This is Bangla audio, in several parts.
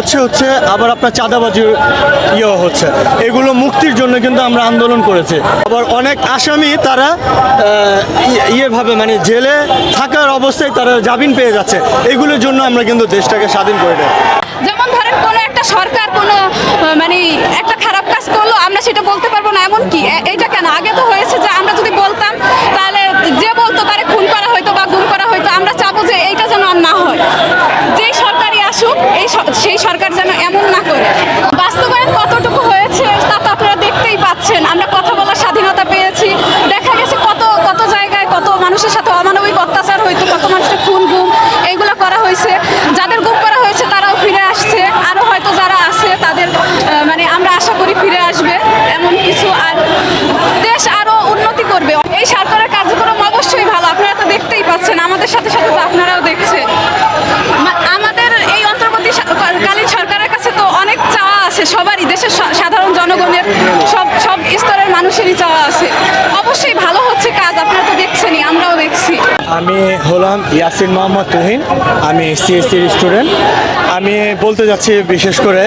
হচ্ছে হচ্ছে আবার আপনার চাঁদাবাজির ইয়ে হচ্ছে। এগুলো মুক্তির জন্য কিন্তু আমরা আন্দোলন করেছি। আবার অনেক আসামি তারা ইয়েভাবে মানে জেলে থাকার অবস্থায় তারা জামিন পেয়ে যাচ্ছে। এগুলোর জন্য আমরা কিন্তু দেশটাকে স্বাধীন করে দেয় যেমন ধরেন কোনো একটা সরকার, কোনো মানে একটা খারাপ কাজ করল, আমরা সেটা বলতে পারব না এমন কি এ- এইটা কেন? আগে তো হয়েছে যে আমরা যদি বলতাম তাহলে যে বলতো তারে খুন করা হয়তো বা গুম করা হয়তো আমরা চাবো যে এইটা যেন আর না হয় যেই সরকারই আসুক এই স- সেই সরকার যেন এমন না করে সবারই দেশের সাধারণ জনগণের সব সব স্তরের মানুষেরই চাওয়া আছে। অবশ্যই ভালো হচ্ছে কাজ, আপনারা তো দেখছেনই, আমরাও দেখছি। আমি হলাম ইয়াসিন মোহাম্মদ তুহিন, আমি সিএসসির স্টুডেন্ট আমি বলতে যাচ্ছি বিশেষ করে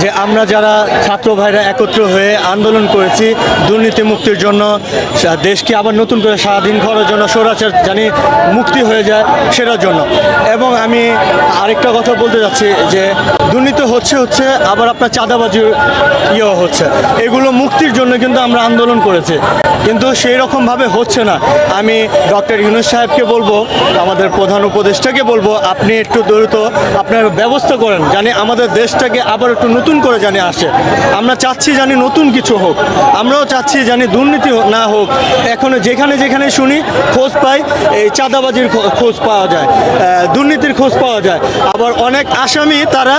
যে আমরা যারা ছাত্র ভাইরা একত্র হয়ে আন্দোলন করেছি, দুর্নীতি মুক্তির জন্য, দেশকে আবার নতুন করে স্বাধীন করার জন্য, স্বরাচার জানি মুক্তি হয়ে যায় সেটার জন্য। এবং আমি আরেকটা কথা বলতে যাচ্ছি যে দুর্নীতি হচ্ছে হচ্ছে আবার আপনার চাঁদাবাজির ইয়ে হচ্ছে। এগুলো মুক্তির জন্য কিন্তু আমরা আন্দোলন করেছি। কিন্তু সেই রকমভাবে হচ্ছে না। আমি ডক্টর ইউনুস সাহেবকে বলব, আমাদের প্রধান উপদেষ্টাকে বলব, আপনি একটু দ্রুত আপনার ব্যবস্থা করেন জানি আমাদের দেশটাকে আবার একটু নতুন করে জানি আসে। আমরা চাচ্ছি জানি নতুন কিছু হোক। আমরাও চাচ্ছি জানি দুর্নীতি না হোক। এখন যেখানে যেখানে শুনি খোঁজ পাই, এই চাঁদাবাজির খোঁজ পাওয়া যায় দুর্নীতির খোঁজ পাওয়া যায়। আবার অনেক আসামি তারা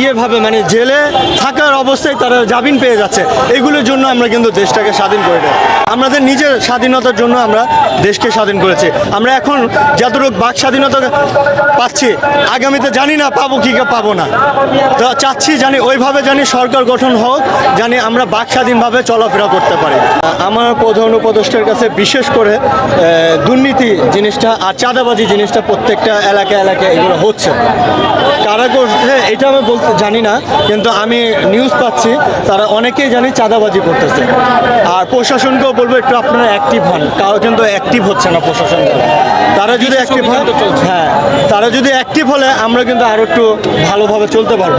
ইয়েভাবে মানে জেলে থাকার অবস্থায় তারা জামিন পেয়ে যাচ্ছে। এগুলোর জন্য আমরা কিন্তু দেশটাকে স্বাধীন করে দেয় আমাদের নিজের স্বাধীনতার জন্য আমরা দেশকে স্বাধীন করেছি। আমরা এখন যতটুকু বাক স্বাধীনতা পাচ্ছি, আগামীতে জানি না পাবো কি পাবো না। তো চাচ্ছি জানি ওইভাবে জানি সরকার গঠন হোক, জানি আমরা বাক স্বাধীনভাবে চলাফেরা করতে পারি। আমার প্রধান উপদেষ্টার কাছে বিশেষ করে দুর্নীতি জিনিসটা আর চাঁদাবাজি জিনিসটা প্রত্যেকটা এলাকা এলাকায় এগুলো হচ্ছে। কারা করছে এটা আমি বলতে জানি না, কিন্তু আমি নিউজ পাচ্ছি, তারা অনেকেই জানি চাঁদাবাজি করতেছে। আর প্রশাসনকেও বলব একটু আপনারা অ্যাক্টিভ হন। তারাও কিন্তু অ্যাক্টিভ হচ্ছে না প্রশাসন। তারা যদি অ্যাক্টিভ হয় হ্যাঁ তারা যদি অ্যাক্টিভ হলে আমরা কিন্তু আরও একটু ভালোভাবে চলতে পারব।